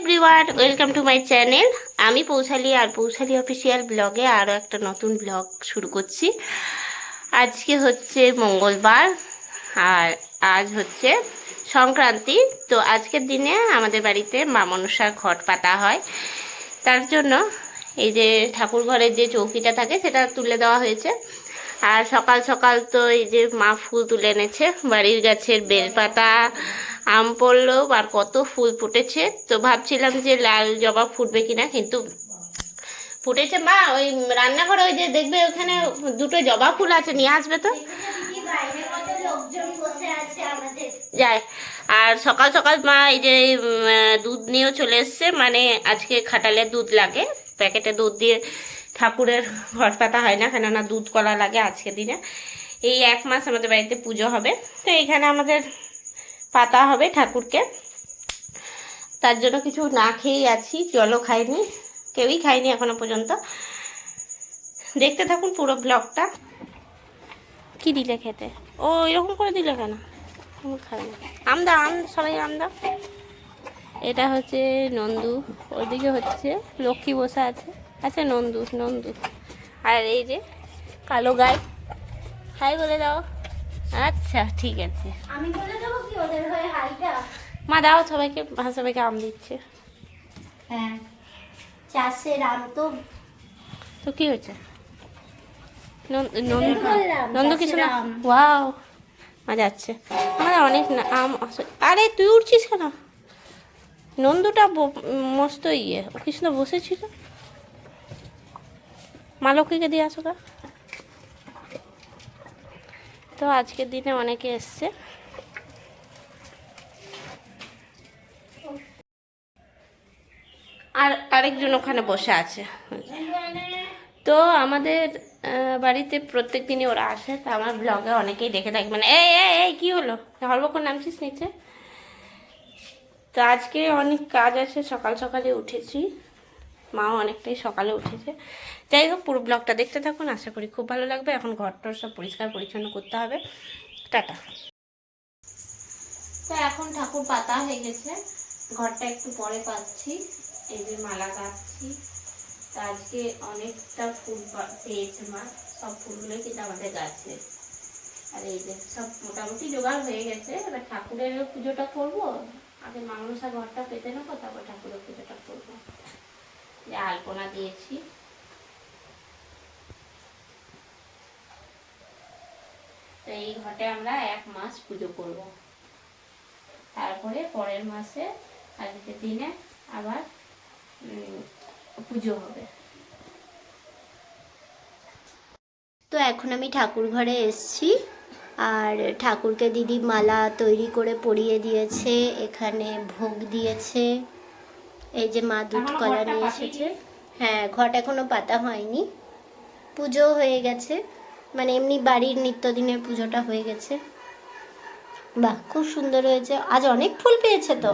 Everyone welcome to my channel আমি পৌঁছালি আর পৌঁছালি official ব্লগে আরও একটা নতুন ব্লগ শুরু করছি। আজকে হচ্ছে মঙ্গলবার আর আজ হচ্ছে সংক্রান্তি। তো আজকের দিনে আমাদের বাড়িতে মা মনসার ঘট পাতা হয়। তার জন্য এই যে ঠাকুর ঘরের যে চৌকিটা থাকে সেটা তুলে দেওয়া হয়েছে। আর সকাল সকাল তো এই যে মা ফুল তুলে এনেছে, বাড়ির গাছের বেলপাতা আম পড়ল আর কত ফুল ফুটেছে। তো ভাবছিলাম যে লাল জবা ফুটবে কিনা, কিন্তু ফুটেছে। মা, ওই রান্নাঘরে ওই যে দেখবে ওখানে দুটো জবা ফুল আছে, নিয়ে আসবে তো? যায় আর সকাল সকাল মা এই যে দুধ নিয়েও চলে এসছে মানে আজকে খাটালের দুধ লাগে, প্যাকেটে দুধ দিয়ে ঠাকুরের ঘট পাতা হয় না, কেননা দুধ কলা লাগে আজকের দিনে। এই এক মাস আমাদের বাড়িতে পুজো হবে। তো এখানে আমাদের পাতা হবে ঠাকুরকে। তার জন্য কিছু না খেয়েই আছি জলও খাইনি কেউই খাইনি এখনও পর্যন্ত। দেখতে থাকুন পুরো ব্লগটা। কি দিলে খেতে? ও এরকম করে দিলে কেন? না। আমদা আম সবাই আমদা এটা হচ্ছে নন্দু ওদিকে হচ্ছে লক্ষ্মী বসে আছে। আচ্ছা নন্দু নন্দু। আর এই যে কালো গাই। হাই বলে দাও। আচ্ছা ঠিক আছে। আমি বলে দেবো কি ওদের হয়ে হাইটা মা দাও সবাইকে সবাইকে আম দিচ্ছে। হ্যাঁ। আম তো। তো কি হয়েছে? নন- নন্দু বললাম, নন্দু কিছু না? ওয়াও মজা আছে আমাদের অনেক আম আরে তুই উঠছিস কেন? নন্দুটা মস্ত ইয়ে। কৃষ্ণ বসেছিল। মা লক্ষ্মীকে দিয়ে আসো গা। তো আজকের দিনে অনেকে এসছে। আর আরেকজন ওখানে বসে আছে। তো আমাদের বাড়িতে প্রত্যেক দিনই ওরা আসে, তা আমার ব্লগে অনেকেই দেখে থাকে। মানে এই এই কী হলো? হরবক্ষণ নামছিস নিচে? তো আজকে অনেক কাজ আছে, সকাল সকালে উঠেছি। মাও অনেকটাই সকালে উঠেছে। যাই হোক, পুরো ব্লগটা দেখতে থাকুন, আশা করি খুব ভালো লাগবে। এখন ঘরটর সব পরিষ্কার পরিচ্ছন্ন করতে হবে। টাটা। তো এখন ঠাকুর পাতা হয়ে গেছে। ঘরটা একটু পরে পাচ্ছি। এই যে মালা গাচ্ছি আজকে অনেকটা ফুল পেয়েছে মা। সব ফুলগুলো কিন্তু আমাদের গাছে। আর এই যে সব মোটামুটি জোগাড় হয়ে গেছে। এবার ঠাকুরের পুজোটা করব। আগে মাংসা ঘরটা পেতে নেব, তারপর ঠাকুরের পুজোটা করব। যে আলপনা দিয়েছি। তো এই ঘটে আমরা এক মাস পুজো করব। তারপরে পরের মাসে আজকের দিনে আবার পুজো হবে। তো এখন আমি ঠাকুর ঘরে এসেছি। আর ঠাকুরকে দিদি মালা তৈরি করে পরিয়ে দিয়েছে, এখানে ভোগ দিয়েছে। এই যে মা দুধ কলা নিয়ে এসেছে। হ্যাঁ ঘট এখনও পাতা হয়নি। পুজো হয়ে গেছে। মানে এমনি বাড়ির নিত্যদিনের পুজোটা হয়ে গেছে। বাহ খুব সুন্দর হয়েছে। আজ অনেক ফুল পেয়েছে তো?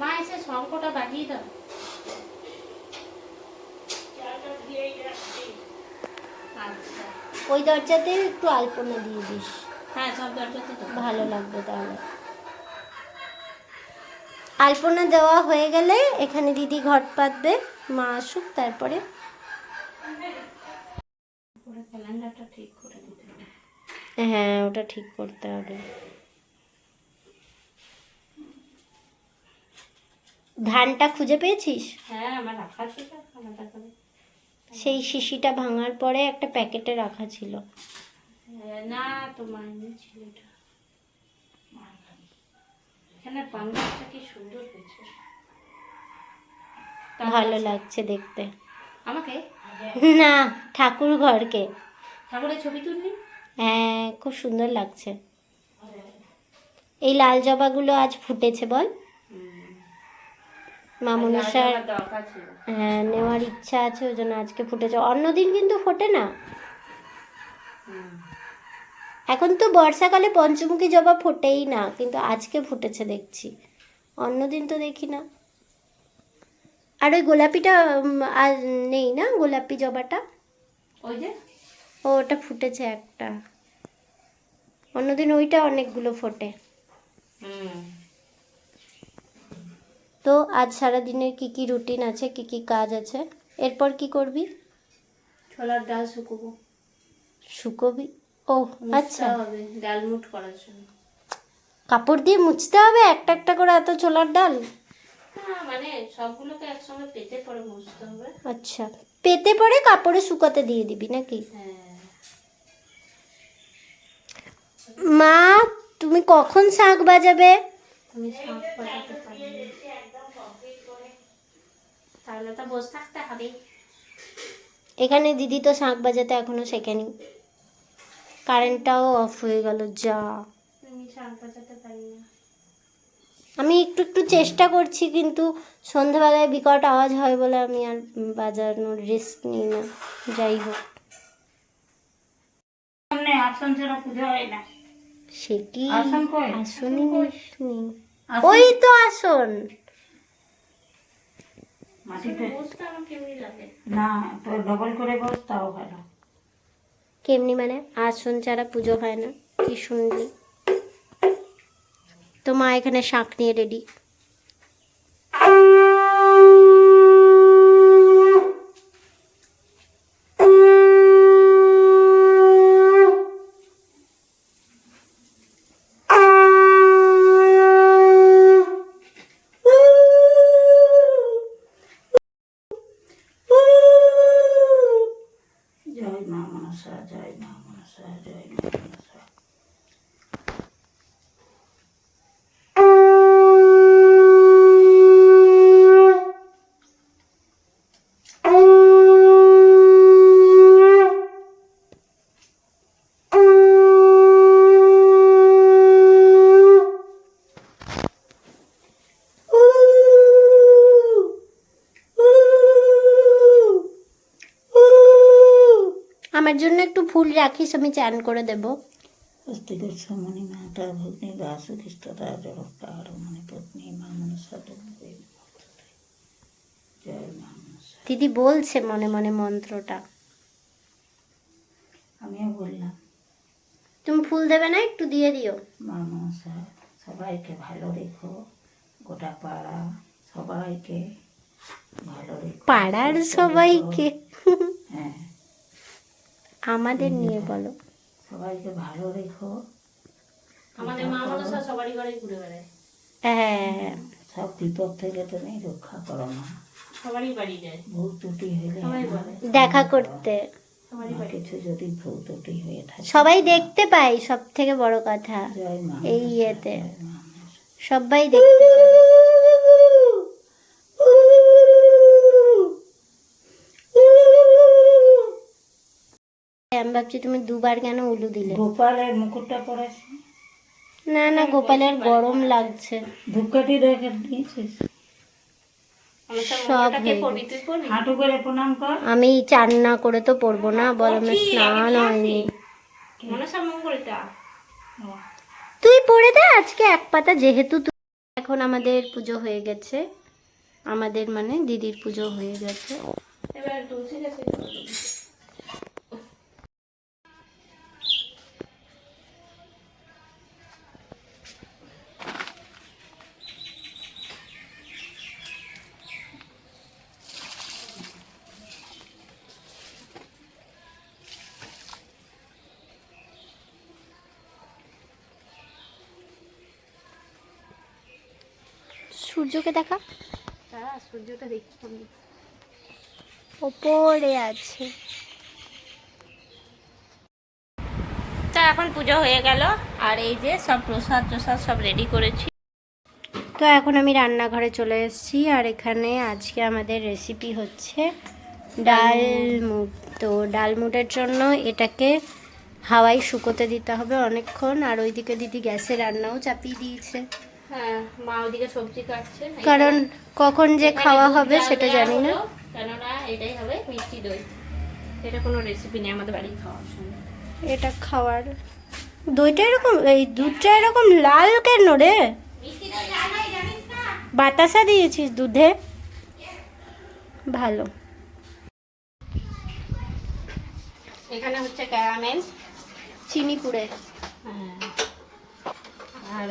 মা এসে শঙ্কটা বাজিয়ে দাও। ওই দরজাতে একটু আলপনা দিয়ে দিস। হ্যাঁ ভালো লাগবে তাহলে। আলপনা দেওয়া হয়ে গেলে এখানে দিদি ঘট পাতবে মা আসুক তারপরে হ্যাঁ ওটা ঠিক করতে হবে। ধানটা খুঁজে পেয়েছিস? হ্যাঁ আমার রাখা ছিল সেই শিশিটা ভাঙার পরে একটা প্যাকেটে রাখা ছিল। না তোমার ছিল এটা এখানে পাঞ্জাবটা কি সুন্দর হয়েছে? ভালো লাগছে দেখতে। আমাকে? না ঠাকুর ঘরকে। ঠাকুরের ছবি তুললি হ্যাঁ খুব সুন্দর লাগছে। এই লাল জবাগুলো আজ ফুটেছে বল। মা মনসার আমার দরকার ছিল। হ্যাঁ নেওয়ার ইচ্ছা আছে ওই জন্য আজকে ফুটেছে। অন্যদিন কিন্তু ফোটে না। এখন তো বর্ষাকালে পঞ্চমুখী জবা ফোটেই না কিন্তু আজকে ফুটেছে দেখছি। অন্যদিন তো দেখি না। আর ওই গোলাপিটা আর নেই না গোলাপি জবাটা? ওই যে? ও ওটা ফুটেছে একটা। অন্যদিন ওইটা অনেকগুলো ফোটে। তো আজ সারা দিনের কি কি রুটিন আছে কি কি কাজ আছে? এরপর কি করবি? ছোলার ডাল শুকোবো। শুকোবি? ও আচ্ছা। হবে ডাল মুট করার জন্য। কাপড় দিয়ে মুছতে হবে? একটা একটা করে এত ছোলার ডাল? মানে সবগুলোকে একসঙ্গে পেতে পরে মুছতে হবে। আচ্ছা পেতে পরে কাপড়ে শুকাতে দিয়ে দিবি নাকি? হ্যাঁ। মা তুমি কখন শাক বাজাবে? তুমি শাক বাজাতে পারবে তাহলে তো বসে থাকতে হবে এখানে দিদি তো শাক বাজাতে এখনও শেখেনি। কারেন্টটাও অফ হয়ে গেল যা। আমি একটু একটু চেষ্টা করছি কিন্তু সন্ধ্যাবেলায় বিকট আওয়াজ হয় বলে আমি আর বাজানোর রিস্ক নিই না। যাই হোক। সে কি? আসনই নেই। ওই তো আসন। মাটিতে। বসতে আমার কেমনি লাগে। না তো ডবল করে বস তাও ভালো। কেমনি মানে? আসন ছাড়া পুজো হয় না। কি শুনলি তো মা এখানে শাঁখ নিয়ে রেডি জয় মা মনসা জয় মা মনসা জয় মা মনসা আমার জন্য একটু ফুল রাখিস আমি চান করে দেব। মাতা ভগ্নি মণি পত্নী দিদি বলছে মনে মনে মন্ত্রটা। আমিও বললাম। তুমি ফুল দেবে না একটু দিয়ে দিও। মা মনসা সবাইকে ভালো রেখো। গোটা পাড়া সবাইকে ভালো রেখো। পাড়ার সবাইকে। আমাদের নিয়ে বলো। সবাইকে ভালো রেখো। আমাদের মা মনসা সবারই ঘরে ঘুরে বেড়ায়। হ্যাঁ। সব বিপদ থেকে তুমি রক্ষা করো মা। সবারই বাড়ি যায়। ভুল ত্রুটি হলে সবাই বলে দেখা করতে। কিছু যদি ভুল ত্রুটি হয়ে থাকে সবাই দেখতে পাই সব থেকে বড় কথা। এই ইয়েতে। সবাই দেখতে পাই। আমি ভাবছি তুমি দুবার কেন উলু দিলে? গোপালের মুকুটটা পড়েছে না না গোপালের গরম লাগছে। ধূপকাঠি রেখে দিয়েছিস সব মঙ্গলটাকে হয়ে পড়বি তুই পড়বি হাঁটু করে প্রণাম কর। আমি চান না করে তো পড়ব না বল আমার পড়ছি, স্নান হয়নি। আসি। মনসা মঙ্গলটা? তুই পড়ে দে আজকে এক পাতা যেহেতু এখন আমাদের পুজো হয়ে গেছে। আমাদের মানে দিদির পুজো হয়ে গেছে। এবার তুলসী সূর্যকে দেখা? সূর্যটা দেখি ওপরে আছে। তা এখন পুজো হয়ে গেল আর এই যে সব প্রসাদ প্রসাদ সব রেডি করেছি। তো এখন আমি রান্নাঘরে চলে এসেছি আর এখানে আজকে আমাদের রেসিপি হচ্ছে ডাল মুট তো ডাল মুটের জন্য এটাকে হাওয়াই শুকোতে দিতে হবে অনেকক্ষণ আর ওইদিকে দিদি গ্যাসে রান্নাও চাপিয়ে দিয়েছে। হ্যাঁ কারণ কখন যে খাওয়া হবে সেটা জানি না। কেননা এটাই হবে মিষ্টি দই। এটা কোনো রেসিপি নেই আমাদের বাড়ি খাওয়ার জন্য। এটা খাওয়ার। দইটা এরকম এই দুধটা এরকম লাল কেন রে? বাতাসা দিয়েছিস দুধে? ভালো। এখানে হচ্ছে ক্যারামেল চিনি পুড়ে। হ্যাঁ।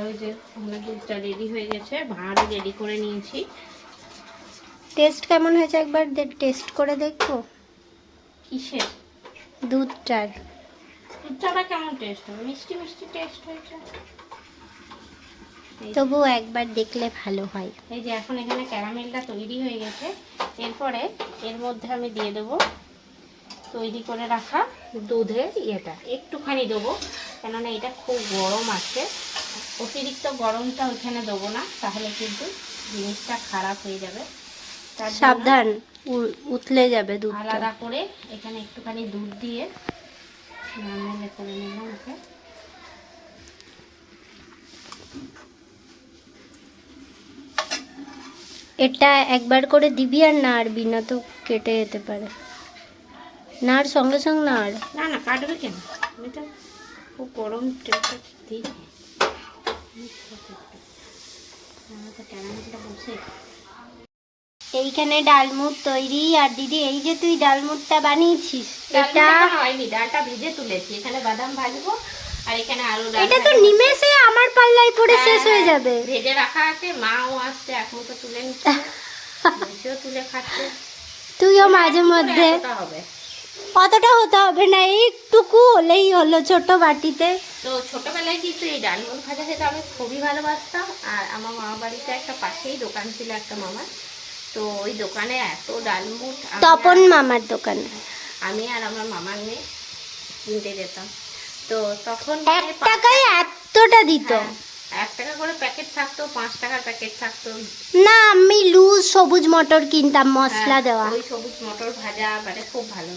ওই যে আমার দুধটা রেডি হয়ে গেছে ভাঁড়ও রেডি করে নিয়েছি। টেস্ট কেমন হয়েছে একবার টেস্ট করে দেখব? কিসের? দুধটার। দুধটা কেমন টেস্ট হবে? মিষ্টি মিষ্টি টেস্ট হয়েছে। তবুও একবার দেখলে ভালো হয়। এই যে এখন এখানে ক্যারামেলটা তৈরি হয়ে গেছে। এরপরে এর মধ্যে আমি দিয়ে দেবো তৈরি করে রাখা দুধের ইয়েটা। একটুখানি দেবো কেননা এটা খুব গরম আছে। অতিরিক্ত গরমটা ওইখানে দেবো না তাহলে কিন্তু জিনিসটা খারাপ হয়ে যাবে। সাবধান উতলে যাবে আলাদা করে এখানে একটুখানি দুধ দিয়ে নর্মালে করে নিলাম ওকে। এটা একবার করে দিবি আর নাড়বি না তো কেটে যেতে পারে। নাড় সঙ্গে সঙ্গে নাড়। না না কাটবে কেন? আমি তো খুব গরম দিই। এইখানে ডালমুট তৈরি আর দিদি এই যে তুই ডালমুটটা বানিয়েছিস এটা? হয়নি ডালটা ভিজে তুলেছি। এখানে বাদাম ভাজবো আর এখানে আলু এটা তো নিমেষে আমার পাল্লায় পড়ে হ্যাঁ, শেষ হয়ে হ্যাঁ, যাবে। ভেজে রাখা আছে মাও আসছে এখন তো তুলে নিচ্ছে। তুলে খাচ্ছে। তুইও মাঝে মধ্যে। হবে। অতটা হতে হবে না? একটুকু হলেই হলো ছোট বাটিতে। তো ছোটবেলায় কিন্তু এই ডালমুট ভাজা খেতে আমি খুবই ভালোবাসতাম। আর আমার মামা বাড়িতে একটা পাশেই দোকান ছিল একটা মামার। তো ওই দোকানে এত ডালমুট আমি তপন মামার দোকানে। আমি আর আমার মামার মেয়ে কিনতে যেতাম। তো তখন এক মানে টাকায় এতটা দিত? হ্যাঁ, এক টাকা করে প্যাকেট থাকতো পাঁচ টাকার প্যাকেট থাকতো। না আমি লুজ সবুজ মটর কিনতাম মশলা হ্যাঁ, দেওয়া। ওই সবুজ মটর ভাজা মানে খুব ভালো।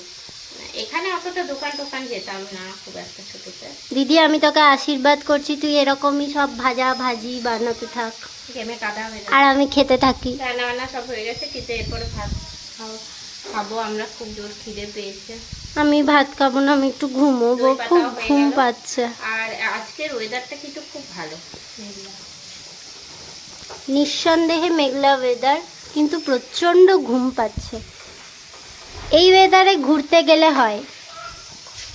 এখানে অতটা দোকান টোকান যেতাম না খুব একটা ছোটতে। দিদি আমি তোকে আশীর্বাদ করছি তুই এরকমই সব ভাজা ভাজি বানাতে থাক। গেমে কাদা হয়ে আর আমি খেতে থাকি। রান্না বান্না সব হয়ে গেছে কিন্তু এরপরে ভাত খাও- খাব আমরা খুব জোর খিদে পেয়েছে। আমি ভাত খাব না আমি একটু ঘুমোবো খুব ঘুম পাচ্ছে। আর আজকের ওয়েদারটা কিন্তু খুব ভালো। নিঃসন্দেহে মেঘলা ওয়েদার কিন্তু প্রচণ্ড ঘুম পাচ্ছে। এই ওয়েদারে ঘুরতে গেলে হয়।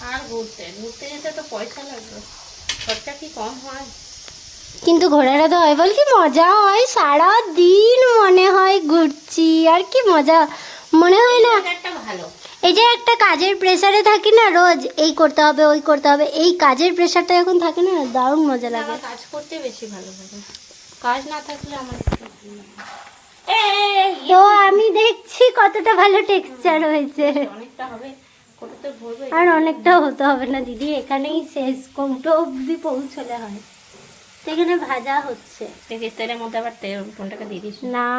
আর ঘুরতে? ঘুরতে যেতে তো পয়সা লাগবে। খরচা কি কম হয়? কিন্তু ঘোরাটা তো হয় বল কি মজা হয় সারা দিন মনে হয় ঘুরছি আর কি মজা। মনে হয় না একটা ভালো। এই যে একটা কাজের প্রেসারে থাকি না রোজ এই করতে হবে ওই করতে হবে এই কাজের প্রেসারটা এখন থাকে না দারুণ মজা লাগে। কাজ করতে বেশি ভালো লাগে। কাজ না থাকলে আমার তো আমি দেখছি কতটা ভালো টেক্সচার হয়েছে। অনেকটা হবে আর অনেকটা হতে হবে না দিদি। এখানেই শেষ কৌটো অব্দি পৌঁছলে হয়। তো এখানে ভাজা হচ্ছে। তেলের মধ্যে আবার তেল ফোনটাকে দিয়ে দিস? না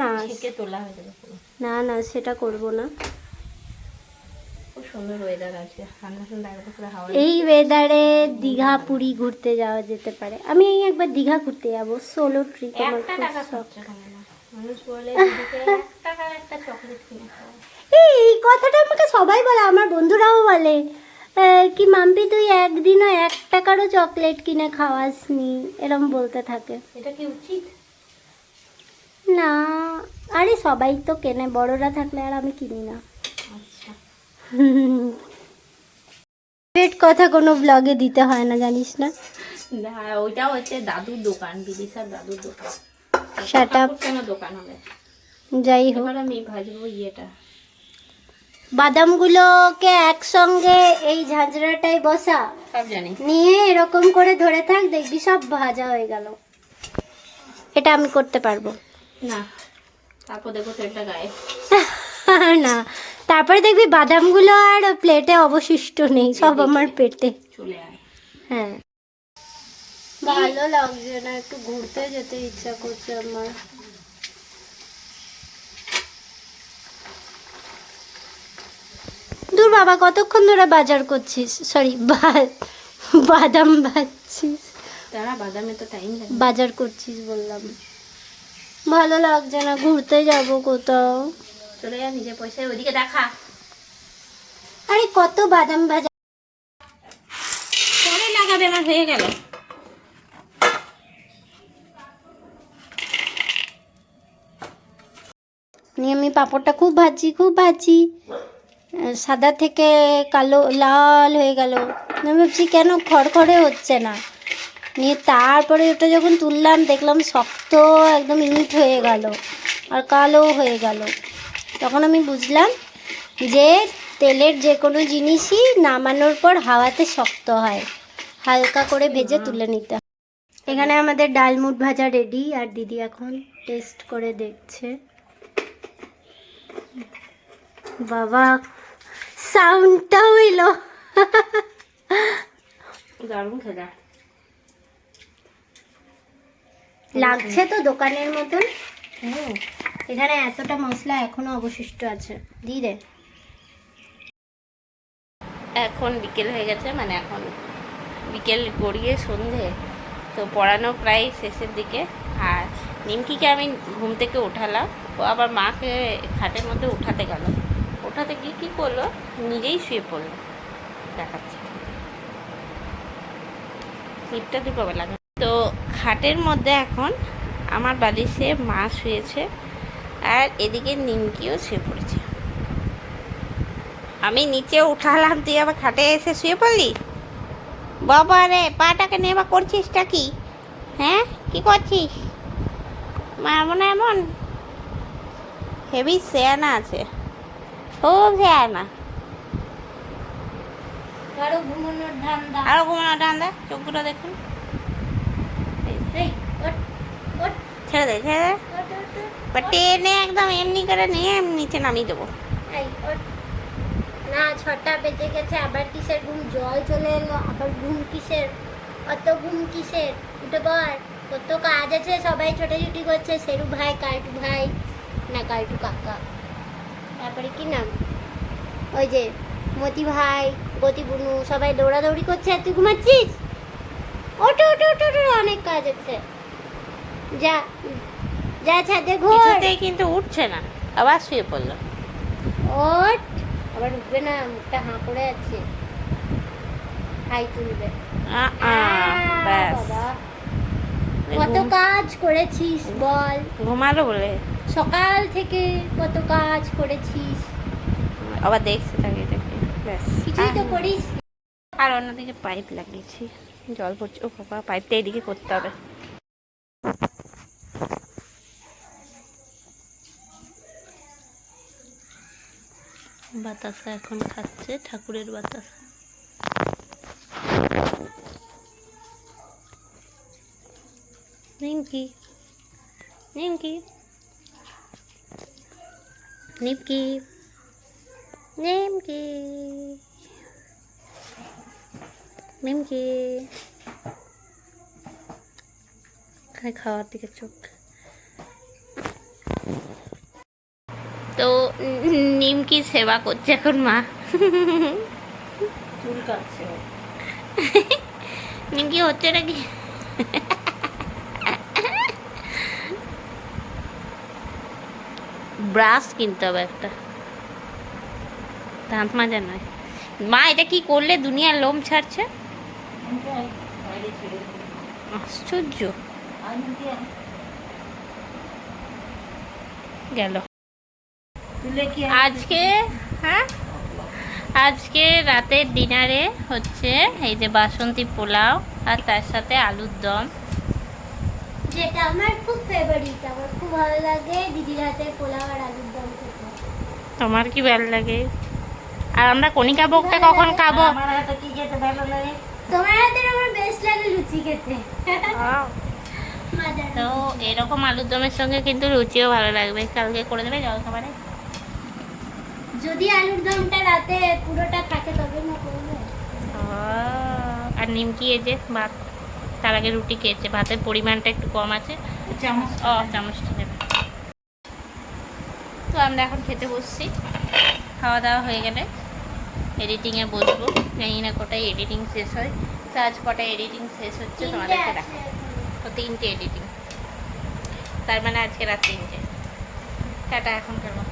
না। ছেঁকে তোলা হয়ে যাবে না না সেটা করব না। খুব সুন্দর ওয়েদার আছে। ঠান্ডা ঠান্ডা একবার হাওয়া এই ওয়েদারে দীঘা পুরী ঘুরতে যাওয়া যেতে পারে। আমি একবার দীঘা ঘুরতে যাব। সোলো ট্রিপ আমার খুব শখ। এই কথাটা আমাকে সবাই বলে আমার বন্ধুরাও বলে। কি মাম্পি তুই একদিনও এক টাকারও চকলেট কিনে খাওয়াসনি এরম বলতে থাকে। এটা কি উচিত? না আরে সবাই তো কেনে বড়রা থাকলে আর আমি কিনি না। আচ্ছা। কথা কোনো ব্লগে দিতে হয় না জানিস না? না ওইটা হচ্ছে দাদুর দোকান বিদিশার দাদুর দোকান। দোকান হবে। যাই হোক। আমি ভাজবো ইয়েটা। বাদামগুলোকে একসঙ্গে এই ঝাঁঝরাটায় বসা। সব জানি। নিয়ে এরকম করে ধরে থাক দেখবি সব ভাজা হয়ে গেল। এটা আমি করতে পারব। না তারপর দেখো তেলটা গায়ে। না তারপরে দেখবি বাদামগুলো আর প্লেটে অবশিষ্ট নেই সব আমার পেটে। চলে আয়। হ্যাঁ। ভালো লাগছে না একটু ঘুরতে যেতে ইচ্ছা করছে আমার। দূর বাবা কতক্ষণ ধরে বাজার করছিস? সরি বাদাম ভাজছিস। তারা বাদামে তো টাইম লাগে। বাজার করছিস বললাম। ভালো লাগছে না ঘুরতে যাব কোথাও। চলে যা নিজের পয়সায় ওইদিকে দেখা। আরে কত বাদাম ভাজা পরে লাগাবে আমার হয়ে গেল। নিয়ে আমি পাঁপড়টা খুব ভাজি খুব ভাজি। সাদা থেকে কালো লাল হয়ে গেল। আমি ভাবছি কেন খড়খড়ে হচ্ছে না? নিয়ে তারপরে ওটা যখন তুললাম দেখলাম শক্ত একদম ইট হয়ে গেল আর কালো হয়ে গেল। তখন আমি বুঝলাম যে তেলের যে কোনো জিনিসই নামানোর পর হাওয়াতে শক্ত হয়। হালকা করে ভেজে তুলে নিতে হয়। এখানে আমাদের ডালমুট ভাজা রেডি আর দিদি এখন টেস্ট করে দেখছে। বাবা সাউন্ডটা হইল। দারুণ খেলা। লাগছে তো দোকানের মতন? এখানে এতটা মশলা এখনও অবশিষ্ট আছে। দিয়ে দে। এখন বিকেল হয়ে গেছে মানে এখন বিকেল গড়িয়ে সন্ধে। তো পড়ানো প্রায় শেষের দিকে। নিমকিকে আমি ঘুম থেকে উঠালাম। ও আবার মাকে খাটের মধ্যে উঠাতে গেল। ওঠাতে গিয়ে কী করল? নিজেই শুয়ে পড়ল। দেখাচ্ছে। ক্লিপটা দিয়ে তো খাটের মধ্যে এখন আমার বালিশে মা শুয়েছে আর এদিকে নিমকিও শুয়ে পড়েছে। আমি নিচে উঠালাম, তুই আবার খাটে এসে শুয়ে পড়লি? বাবা রে পাটাকে আবার করছিসটা কি? হ্যাঁ? কি করছিস? এমন এমন? হেভি শেয়ানা আছে। খুব শেয়ানা আরও ঘুমানোর ধান্দা। আরও চোখগুলো দেখুন। এই, এই, ওঠ, ওঠ, ছেড়ে দে ছেড়ে দে। বা টেনে একদম এমনি করে নিয়ে নিচে নামিয়ে দেবো। না ছটা বেজে গেছে আবার কিসের ঘুম? জল চলে এলো আবার ঘুম কিসের? অত ঘুম কিসের? উঠে কত কাজ আছে সবাই ছোটাছুটি করছে সেরু ভাই কালটু ভাই না কালটু কাকা। তারপরে কি নাম? ওই যে মতি ভাই গতি বুনু সবাই দৌড়াদৌড়ি করছে আর তুই ঘুমাচ্ছিস? ওটো ওটো ওটো ওটো অনেক কাজ আছে। যা যা ছাদে ঘোর। কিন্তু উঠছে না আবার শুয়ে পড়ল। ওট আবার উঠবে না মুখটা হাঁ করে আছে। হাই তুলবে। আ, আ, বাবা। কত কাজ করেছিস বল। ঘুমালো বলে। সকাল থেকে কত কাজ করেছিস। আবার দেখছে তাকে ব্যাস কিছুই তো করিস। আর অন্যদিকে পাইপ লাগিয়েছি। জল পড়ছে। ও বাবা পাইপটা এদিকে করতে হবে। বাতাসা এখন খাচ্ছে ঠাকুরের বাতাস। নিমকি নিমকি নিমকি নিমকি নিমকি খাই খাওয়ার দিকে চোখ তো উম, নিমকি সেবা করছে এখন মা চুল কাটছে ও। নিমকি হচ্ছে নাকি ব্রাশ কিনতে হবে একটা দাঁত মাজা নয় মা, এটা কি করলে দুনিয়ার লোম ছাড়ছে। আশ্চর্য। গেল? আজকে হ্যাঁ আজকে রাতের ডিনারে হচ্ছে এই যে বাসন্তী পোলাও আর তার সাথে আলুর দম যেটা আমার খুব ফেভারিট আমার খুব ভালো লাগে দিদির হাতের পোলাও আর আলুর দম খেতে। তোমার কি ভালো লাগে? আর আমরা কণিকা ভোগটা কখন খাব? আমার হাতে কি খেতে ভালো লাগে? তোমার হাতের আমার বেস্ট লাগে লুচি খেতে। মজা তো এরকম আলুর দমের সঙ্গে কিন্তু রুচিও ভালো লাগবে। কালকে করে দেবে জল খাবারে যদি আলুর দমটা রাতে পুরোটা থাকে তবে না করবে। আর নিমকি এই যে ভাত তার আগে রুটি খেয়েছে ভাতের পরিমাণটা একটু কম আছে। চামচ। ও চামচটা নেবে তো আমরা এখন খেতে বসছি। খাওয়া দাওয়া হয়ে গেলে এডিটিংয়ে বসবো। জানি না কোটায় এডিটিং শেষ হয়। তো আজ কটায় এডিটিং শেষ হচ্ছে তোমাদেরকে দেখা তো তিনটে এডিটিং তার মানে আজকে রাত তিনটে। টাটা এখন মতো।